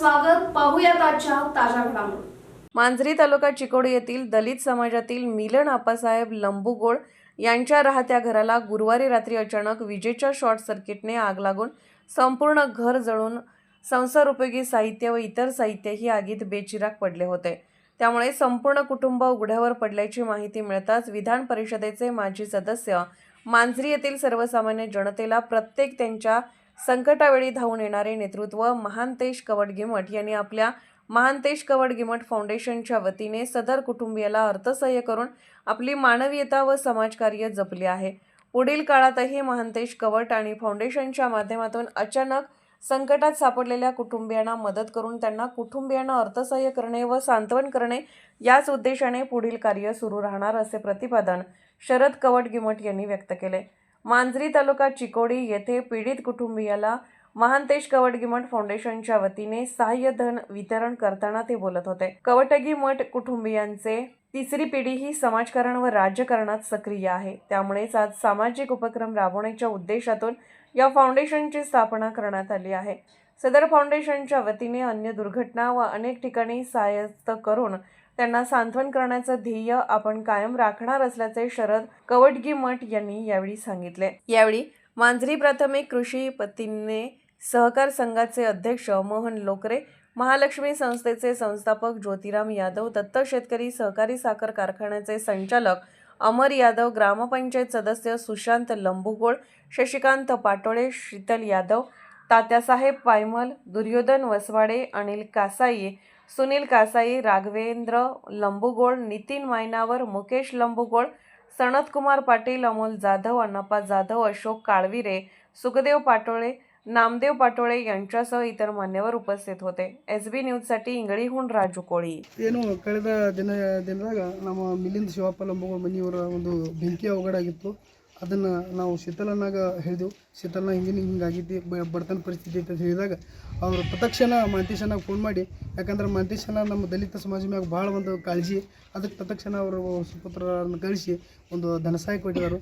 स्वागत. पाहूयात आजच्या ताज्या घडामोडी. मांजरी तालुका चिकोडी येथील दलित समाजातील मिलन आप्पासाहेब लंबुगोळ यांच्या राहत्या घराला गुरुवारी रात्री अचानक विजेच्या शॉर्ट सर्किटने आग लागून संपूर्ण घर जळून संसार उपयोगी साहित्य व इतर साहित्यही आगीत बेचिराग पडले होते. त्यामुळे संपूर्ण कुटुंब उघड्यावर पडल्याची माहिती मिळताच विधान परिषदेचे माजी सदस्य मांजरी येथील सर्वसामान्य जनतेला प्रत्येक त्यांच्या संकटावेळी धावून येणारे नेतृत्व महांतेश कवडगिमठ यांनी आपल्या महांतेश कवडगिमठ फाउंडेशनच्या वतीने सदर कुटुंबियाला अर्थसहाय्य करून आपली मानवीयता व समाजकार्य जपले आहे. पुढील काळातही महांतेश कवट आणि फाउंडेशनच्या माध्यमातून अचानक संकटात सापडलेल्या कुटुंबियांना मदत करून त्यांना कुटुंबियांना अर्थसहाय्य करणे व सांत्वन करणे याच उद्देशाने पुढील कार्य सुरू राहणार असे प्रतिपादन शरद कवट गिमट यांनी व्यक्त केले. मांजरी तालुका चिकोडी येथे पीडित कुटुंबियाला महांतेश कवटगी मठ फाउंडेशनच्या वतीने सहाय्य धन वितरण करताना ते बोलत होते. कवटगी मठ कुटुंबियांचे तिसरी पिढी ही समाजकारण व राजकारणात सक्रिय आहे. त्यामुळेच आज सामाजिक उपक्रम राबवण्याच्या उद्देशातून या फाउंडेशनची स्थापना करण्यात आली आहे. सदर फाउंडेशनच्या वतीने अन्य दुर्घटना व अनेक ठिकाणी सहाय्यस्त करून त्यांना सांत्वन करण्याचं ध्येय आपण कायम राखणार असल्याचे शरद कवटगी मठ यांनी यावेळी सांगितले. यावेळी मांजरी प्राथमिक कृषी पत्तीने सहकार संघाचे अध्यक्ष मोहन लोकरे महालक्ष्मी संस्थेचे संस्थापक ज्योतिराम यादव दत्त शेतकरी सहकारी साखर कारखान्याचे संचालक अमर यादव ग्रामपंचायत सदस्य सुशांत लंबुगोळ शशिकांत पाटोळे शीतल यादव तात्यासाहेब पायमल दुर्योधन वसवाडे अनिल कासाई सुनील कासाई राघवेंद्र लंबुगोळ नितीन मायनावर मुकेश लंबुगोळ सनतकुमार पाटील अमोल जाधव अण्णाप्पा जाधव अशोक काळविरे सुखदेव पाटोळे नामदेव पाटोळे यांच्यासह इतर मान्यवर उपस्थित होते एस बी न्यूजसाठी इंगळीहून राजू कोळी ಏನು ಕಳೆದ ದಿನ ದಿನದಾಗ ನಮ್ಮ ಮಿಲಿಂದ ಶಿವಪ್ಪ ಲಂಬಗಳ ಮನೆಯವರ ಒಂದು ಬೆಂಕಿ ಅವಘಡ ಆಗಿತ್ತು ಅದನ್ನು ನಾವು ಶೀತಲನಾಗ ಹೇಳಿದೆವು. ಶೀತಲನ ಹಿಂಗಿನ ಹಿಂಗೆ ಬ- ಬಡತನ ಪರಿಸ್ಥಿತಿ ಅಂತ ಹೇಳಿದಾಗ ಅವರು ತತ್ಕ್ಷಣ ಮಾಂತೇಶನಾಗ ಫೋನ್ ಮಾಡಿ, ಯಾಕಂದ್ರೆ ಮಾಂತೇಶನ ನಮ್ಮ ದಲಿತ ಸಮಾಜ ಮ್ಯಾಗ ಭಾಳ ಒಂದು ಕಾಳಜಿ. ಅದಕ್ಕೆ ತತ್ಕ್ಷಣ ಅವರು ಸುಪುತ್ರರನ್ನು ಕಳಿಸಿ ಒಂದು ಧನಸಹಾಯ ಕೊಟ್ಟಿದ್ದಾರೆ.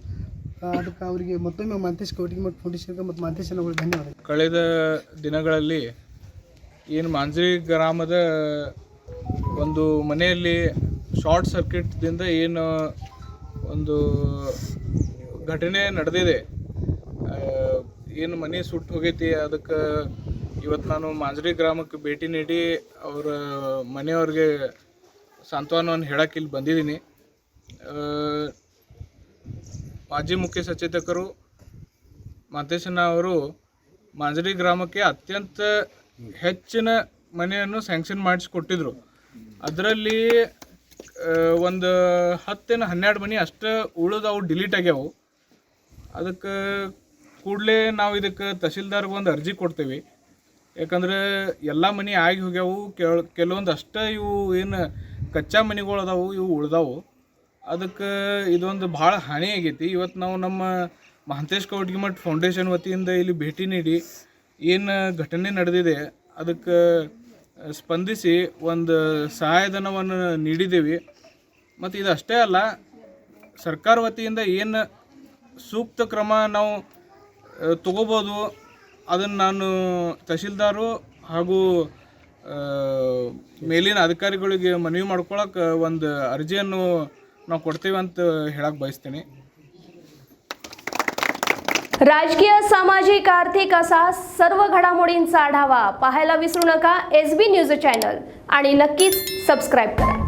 ಅದಕ್ಕೆ ಅವರಿಗೆ ಮತ್ತೊಮ್ಮೆ ಮಾಂತೇಶ್ ಕೌಟಿಗೆ ಮತ್ತು ಫೌಂಡೇಶನ್ಗೆ ಮತ್ತು ಮಾಂತೇಶನ ಅವರಿಗೆ ಧನ್ಯವಾದ ಕಳೆದ ದಿನಗಳಲ್ಲಿ ಏನು ಮಾಂಜ್ರಿ ಗ್ರಾಮದ ಒಂದು ಮನೆಯಲ್ಲಿ ಶಾರ್ಟ್ ಸರ್ಕ್ಯೂಟ್ದಿಂದ ಏನು ಒಂದು ಘಟನೆ ನಡೆದಿದೆ. ಏನು ಮನೆ ಸುಟ್ಟು ಹೋಗೈತಿ, ಅದಕ್ಕೆ ಇವತ್ತು ನಾನು ಮಾಂಜ್ರಿ ಗ್ರಾಮಕ್ಕೆ ಭೇಟಿ ನೀಡಿ ಅವರ ಮನೆಯವ್ರಿಗೆ ಸಾಂತ್ವನವನ್ನು ಹೇಳಕ್ಕೆ ಇಲ್ಲಿ ಬಂದಿದ್ದೀನಿ. ಮಾಜಿ ಮುಖ್ಯ ಸಚೇತಕರು ಮಾತೇಶನ ಅವರು ಮಾಂಜರಿ ಗ್ರಾಮಕ್ಕೆ ಅತ್ಯಂತ ಹೆಚ್ಚಿನ ಮನೆಯನ್ನು ಸ್ಯಾಂಕ್ಷನ್ ಮಾಡಿಸ್ಕೊಟ್ಟಿದ್ರು. ಅದರಲ್ಲಿ ಒಂದು ಹತ್ತಿನ ಹನ್ನೆರಡು ಮನೆ ಅಷ್ಟು ಉಳಿದವು ಡಿಲೀಟ್ ಆಗ್ಯಾವು. ಅದಕ್ಕೆ ಕೂಡಲೇ ನಾವು ಇದಕ್ಕೆ ತಹಸೀಲ್ದಾರ್ಗೆ ಒಂದು ಅರ್ಜಿ ಕೊಡ್ತೇವೆ. ಯಾಕಂದ್ರೆ ಎಲ್ಲ ಮನೆ ಆಗಿ ಹೋಗ್ಯಾವು. ಕೆಲ ಕೆಲವೊಂದು ಅಷ್ಟೇ ಇವು ಏನು ಕಚ್ಚಾ ಮನೆಗಳು ಅದಾವು, ಇವು ಉಳ್ದಾವು. ಅದಕ್ಕೆ ಇದೊಂದು ಭಾಳ ಹಾನಿ ಆಗೈತಿ. ಇವತ್ತು ನಾವು ನಮ್ಮ ಮಹಂತೇಶ್ ಕೌಟ್ಗಿಮಠ್ ಫೌಂಡೇಶನ್ ವತಿಯಿಂದ ಇಲ್ಲಿ ಭೇಟಿ ನೀಡಿ ಏನು ಘಟನೆ ನಡೆದಿದೆ, ಅದಕ್ಕೆ ಸ್ಪಂದಿಸಿ ಒಂದು ಸಹಾಯಧನವನ್ನು ನೀಡಿದ್ದೀವಿ ಮತ್ತು ಇದು ಅಷ್ಟೇ ಅಲ್ಲ, ಸರ್ಕಾರ ವತಿಯಿಂದ ಏನು ಸೂಕ್ತ ಕ್ರಮ ನಾವು ತಗೋಬೋದು. ಅದನ್ನು ನಾನು ತಹಶೀಲ್ದಾರು ಹಾಗೂ ಮೇಲಿನ ಅಧಿಕಾರಿಗಳಿಗೆ ಮನವಿ ಮಾಡ್ಕೊಳಕ್ಕೆ ಒಂದು ಅರ್ಜಿಯನ್ನು ನಾವು ಕೊಡ್ತೀವಿ ಅಂತ ಹೇಳಕ್ ಬಯಸ್ತೀನಿ. राजकीय ಸಾಮಾಜಿಕ, ಆರ್ಥಿಕ असा ಸರ್ವ घडामोडींचा आढावा पाहायला विसरू नका एस बी न्यूज चॅनल आणि नक्कीच सबस्क्राईब करा